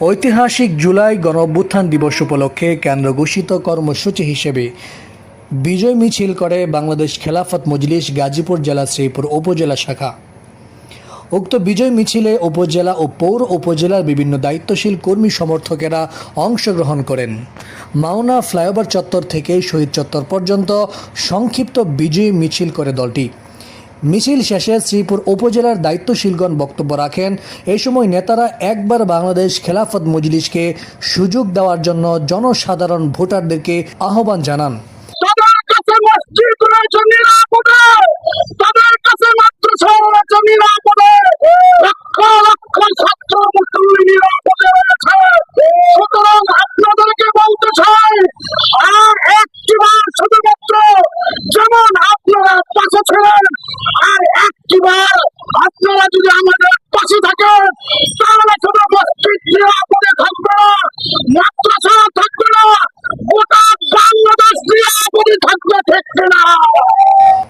ঐতিহাসিক জুলাই গণ অভ্যুত্থান দিবস উপলক্ষে কেন্দ্র ঘোষিত কর্মসূচি হিসেবে বিজয় মিছিল করে বাংলাদেশ খেলাফত মজলিস গাজীপুর জেলা শ্রীপুর উপজেলা শাখা। উক্ত বিজয় মিছিলে উপজেলা ও পৌর উপজেলার বিভিন্ন দায়িত্বশীল কর্মী সমর্থকেরা অংশগ্রহণ করেন। মাওনা ফ্লাইওভার চত্বর থেকে শহীদ চত্বর পর্যন্ত সংক্ষিপ্ত বিজয়ী মিছিল করে দলটি। মিছিল শেষে শ্রীপুর উপজেলার দায়িত্বশীলগণ বক্তব্য রাখেন। এই সময় নেতারা একবার বাংলাদেশ খেলাফত মজলিসকে সুযোগ দেওয়ার জন্য জনসাধারণ ভোটারদেরকে আহ্বান জানান। তাদের কাছে মসজিদ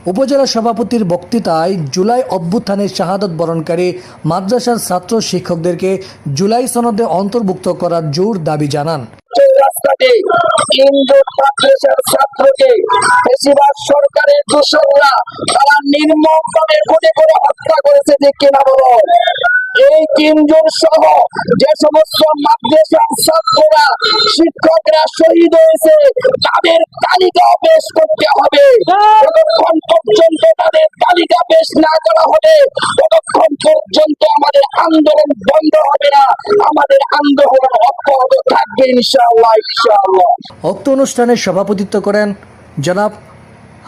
উপজেলা সভাপতির বক্তৃতায় জুলাই অভ্যুত্থানের শাহাদত বরণকারী মাদ্রাসার ছাত্র শিক্ষকদেরকে জুলাই সনদে অন্তর্ভুক্ত করার জোর দাবি জানান। সরকারের তারা নির্মমভাবে করে হত্যা করেছে যে কিনা বলো এই তিনজন সহ যে সমস্ত মাদ্রাসার ছাত্ররা, শিক্ষকরা শহীদ হয়েছে, তাদের তালিকা পেশ করতে হবে। যতক্ষণ পর্যন্ত তাদের তালিকা পেশ না করা হবে, ততক্ষণ পর্যন্ত আমাদের আন্দোলন বন্ধ হবে না। আমাদের আন্দোলন অব্যাহত থাকবে, ইনশাআল্লাহ ইনশাআল্লাহ। উক্ত অনুষ্ঠানে সভাপতিত্ব করেন জনাব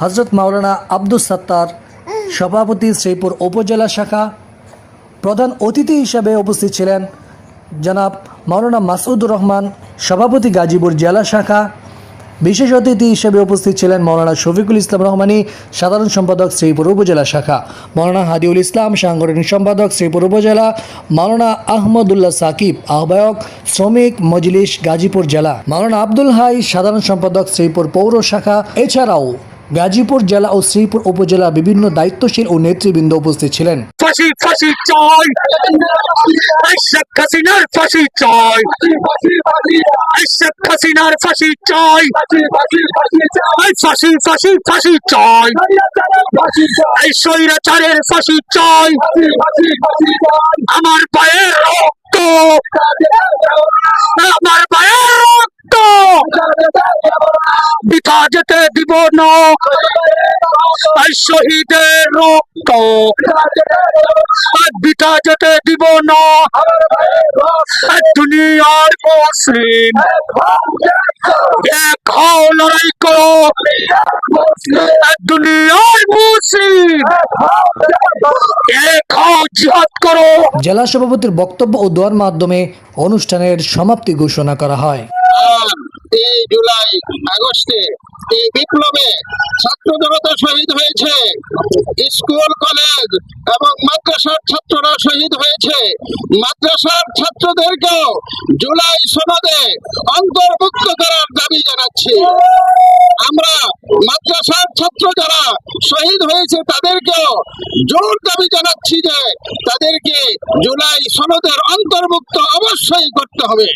হজরত মাওলানা আব্দুস সাত্তার, সভাপতি শ্রীপুর উপজেলা শাখা প্রধান অতিথি হিসাবে উপস্থিত ছিলেন জনাব মাওলানা মাসুদুর রহমান, সভাপতি গাজীপুর জেলা শাখা। বিশেষ অতিথি হিসেবে উপস্থিত ছিলেন মৌলানা শফিকুল ইসলাম রহমানী, সাধারণ সম্পাদক শ্রীপুর উপজেলা শাখা। মৌলানা হাদিউল ইসলাম, সাংগঠনিক সম্পাদক শ্রীপুর উপজেলা। মৌলানা আহমদুল্লাহ সাকিব, আহ্বায়ক শ্রমিক মজলিস গাজীপুর জেলা। মৌলানা আব্দুল হাই, সাধারণ সম্পাদক শ্রীপুর পৌর শাখা। এছাড়াও গাজীপুর জেলা ও শ্রীপুর উপজেলা বিভিন্ন দায়িত্বশীল ও নেতৃবৃন্দ উপস্থিত ছিলেন। ফাঁসি ফাঁসি ফাঁসি আমার পায়ের রক্ত। শহীদের রক্ত। আর বিটা যেতে দিব না। দুনিয়ার মুসলিম লড়াই করো। দুনিয়ার মুসলিম করো। জেলা সভাপতির বক্তব্য ও দোয়ার মাধ্যমে অনুষ্ঠানের সমাপ্তি ঘোষণা করা হয়। জুলাই আগস্টে এই বিপ্লবে ছাত্র জনতা শহীদ হয়েছে, স্কুল, কলেজ এবং মাদ্রাসার ছাত্ররা শহীদ হয়েছে। মাদ্রাসার ছাত্রদেরকেও জুলাই সনদে অন্তর্ভুক্ত করার দাবি জানাচ্ছি। আমরা মাদ্রাসার ছাত্র যারা শহীদ হয়েছে, তাদেরকেও জোর দাবি জানাচ্ছি যে তাদেরকে জুলাই সনদের অন্তর্ভুক্ত অবশ্যই করতে হবে।